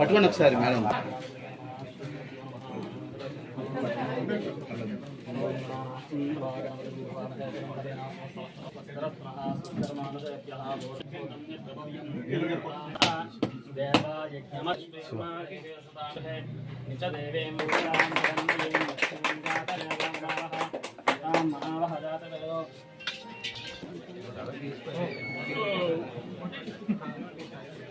పట్టుకోండి ఒకసారి madam okay sir ఇంకోటి రండి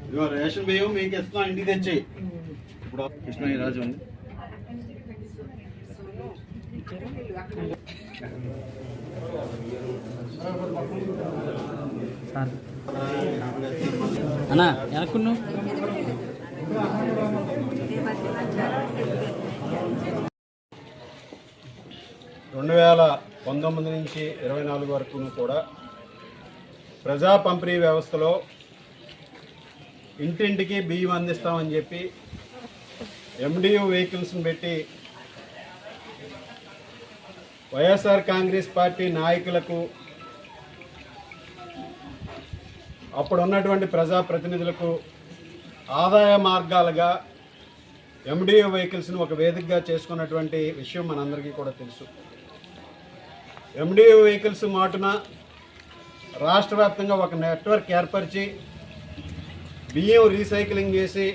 ఇదిగో రేషన్ బియ్యం మీకు ఇస్తున్నాం ఇంటికి తెచ్చి ఇప్పుడు కృష్ణయ్య రాజు ఉంది. అన్నా వెనక్కున్నావు రెండు వేల పంతొమ్మిది నుంచి ఇరవై నాలుగు వరకు కూడా ప్రజా పంపిణీ వ్యవస్థలో ఇంటింటికి బియ్యం అందిస్తామని చెప్పి ఎండియు వెహికల్స్ని పెట్టి వైఎస్ఆర్ కాంగ్రెస్ పార్టీ నాయకులకు అప్పుడు ఉన్నటువంటి ప్రజాప్రతినిధులకు ఆదాయ మార్గాలుగా ఎండియు వెహికల్స్ని ఒక వేదికగా చేసుకున్నటువంటి విషయం మనందరికీ కూడా తెలుసు. ఎండియు వెహికల్స్ మాటున రాష్ట్ర వ్యాప్తంగా ఒక నెట్వర్క్ ఏర్పరిచి బియ్యం రీసైక్లింగ్ చేసి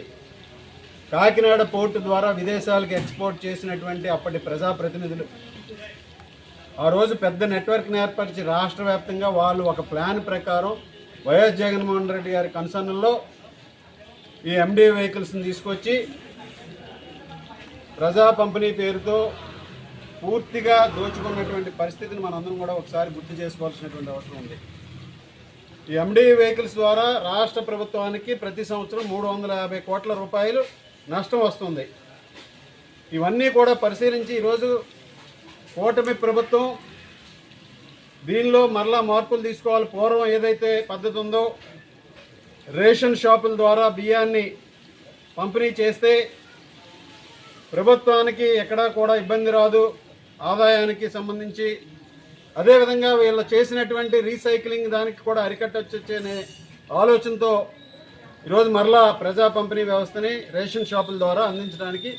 కాకినాడ పోర్టు ద్వారా విదేశాలకు ఎక్స్పోర్ట్ చేసినటువంటి అప్పటి ప్రజాప్రతినిధులు. ఆ రోజు పెద్ద నెట్వర్క్ని ఏర్పరిచి రాష్ట్ర వ్యాప్తంగా వాళ్ళు ఒక ప్లాన్ ప్రకారం వైఎస్ జగన్మోహన్ రెడ్డి గారి కన్సర్న్లో ఈ ఎండి వెహికల్స్ని తీసుకొచ్చి ప్రజా పంపిణీ పేరుతో పూర్తిగా దోచుకున్నటువంటి పరిస్థితిని మనందరం కూడా ఒకసారి గుర్తు చేసుకోవాల్సినటువంటి అవసరం ఉంది. ఈ వెహికల్స్ ద్వారా రాష్ట్ర ప్రభుత్వానికి ప్రతి సంవత్సరం మూడు వందల యాభై కోట్ల రూపాయలు నష్టం వస్తుంది. ఇవన్నీ కూడా పరిశీలించి ఈరోజు కూటమి ప్రభుత్వం దీనిలో మరలా మార్పులు తీసుకోవాలి. పూర్వం ఏదైతే పద్ధతి ఉందో రేషన్ షాపుల ద్వారా బియ్యాన్ని పంపిణీ చేస్తే ప్రభుత్వానికి ఎక్కడా కూడా ఇబ్బంది రాదు. ఆదాయానికి సంబంధించి అదేవిధంగా వీళ్ళు చేసినటువంటి రీసైక్లింగ్ దానికి కూడా అరికట్టొచ్చనే ఆలోచనతో ఈరోజు మరలా ప్రజా పంపిణీ వ్యవస్థని రేషన్ షాపుల ద్వారా అందించడానికి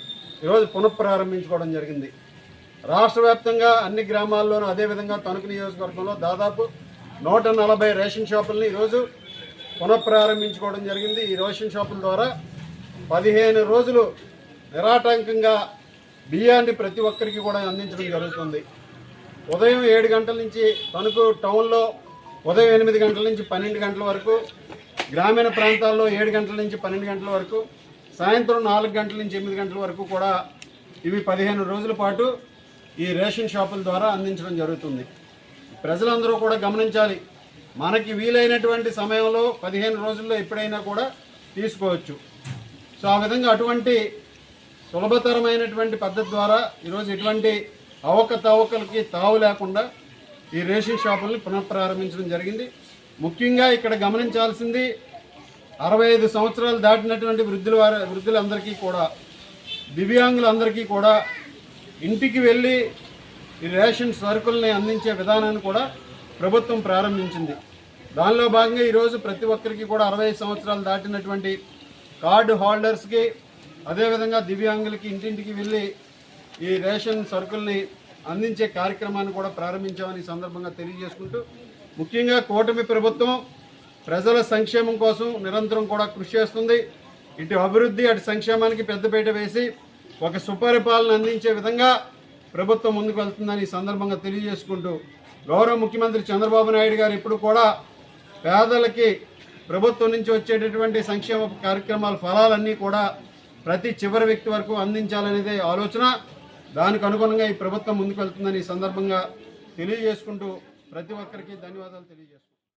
ఈరోజు పునఃప్రారంభించుకోవడం జరిగింది. రాష్ట్ర వ్యాప్తంగా అన్ని గ్రామాల్లోనూ అదేవిధంగా తణుకు నియోజకవర్గంలో దాదాపు నూట నలభై రేషన్ షాపుల్ని ఈరోజు పునఃప్రారంభించుకోవడం జరిగింది. ఈ రేషన్ షాపుల ద్వారా పదిహేను రోజులు నిరాటంకంగా బియ్యాన్ని ప్రతి ఒక్కరికి కూడా అందించడం జరుగుతుంది. ఉదయం ఏడు గంటల నుంచి తణుకు టౌన్లో ఉదయం ఎనిమిది గంటల నుంచి పన్నెండు గంటల వరకు గ్రామీణ ప్రాంతాల్లో ఏడు గంటల నుంచి పన్నెండు గంటల వరకు సాయంత్రం నాలుగు గంటల నుంచి ఎనిమిది గంటల వరకు కూడా ఇవి పదిహేను రోజుల పాటు ఈ రేషన్ షాపుల ద్వారా అందించడం జరుగుతుంది. ప్రజలందరూ కూడా గమనించాలి మనకి వీలైనటువంటి సమయంలో పదిహేను రోజుల్లో ఎప్పుడైనా కూడా తీసుకోవచ్చు. సో ఆ విధంగా అటువంటి సులభతరమైనటువంటి పద్ధతి ద్వారా ఈరోజు ఎటువంటి అవకతవకలకి తావు లేకుండా ఈ రేషన్ షాపుల్ని పునఃప్రారంభించడం జరిగింది. ముఖ్యంగా ఇక్కడ గమనించాల్సింది అరవై ఐదు సంవత్సరాలు దాటినటువంటి వృద్ధుల వారి వృద్ధులందరికీ కూడా దివ్యాంగులందరికీ కూడా ఇంటికి వెళ్ళి ఈ రేషన్ సరుకుల్ని అందించే విధానాన్ని కూడా ప్రభుత్వం ప్రారంభించింది. దానిలో భాగంగా ఈరోజు ప్రతి ఒక్కరికి కూడా అరవై సంవత్సరాలు దాటినటువంటి కార్డు హోల్డర్స్కి అదేవిధంగా దివ్యాంగులకి ఇంటింటికి వెళ్ళి ఈ రేషన్ సరుకుల్ని అందించే కార్యక్రమాన్ని కూడా ప్రారంభించామని ఈ సందర్భంగా తెలియజేసుకుంటూ ముఖ్యంగా కూటమి ప్రభుత్వం ప్రజల సంక్షేమం కోసం నిరంతరం కూడా కృషి చేస్తుంది. ఇటు అభివృద్ధి అటు సంక్షేమానికి పెద్దపీట వేసి ఒక సుపరిపాలన అందించే విధంగా ప్రభుత్వం ముందుకు వెళ్తుందని ఈ సందర్భంగా తెలియజేసుకుంటూ గౌరవ ముఖ్యమంత్రి చంద్రబాబు నాయుడు గారు ఇప్పుడు కూడా పేదలకి ప్రభుత్వం నుంచి వచ్చేటటువంటి సంక్షేమ కార్యక్రమాల ఫలాలన్నీ కూడా ప్రతి చివరి వ్యక్తి వరకు అందించాలనేదే ఆలోచన. దానికి అనుగుణంగా ఈ ప్రభుత్వం ముందుకు వెళ్తుందని ఈ సందర్భంగా తెలియజేసుకుంటూ ప్రతి ఒక్కరికి ధన్యవాదాలు తెలియజేసుకుంటాం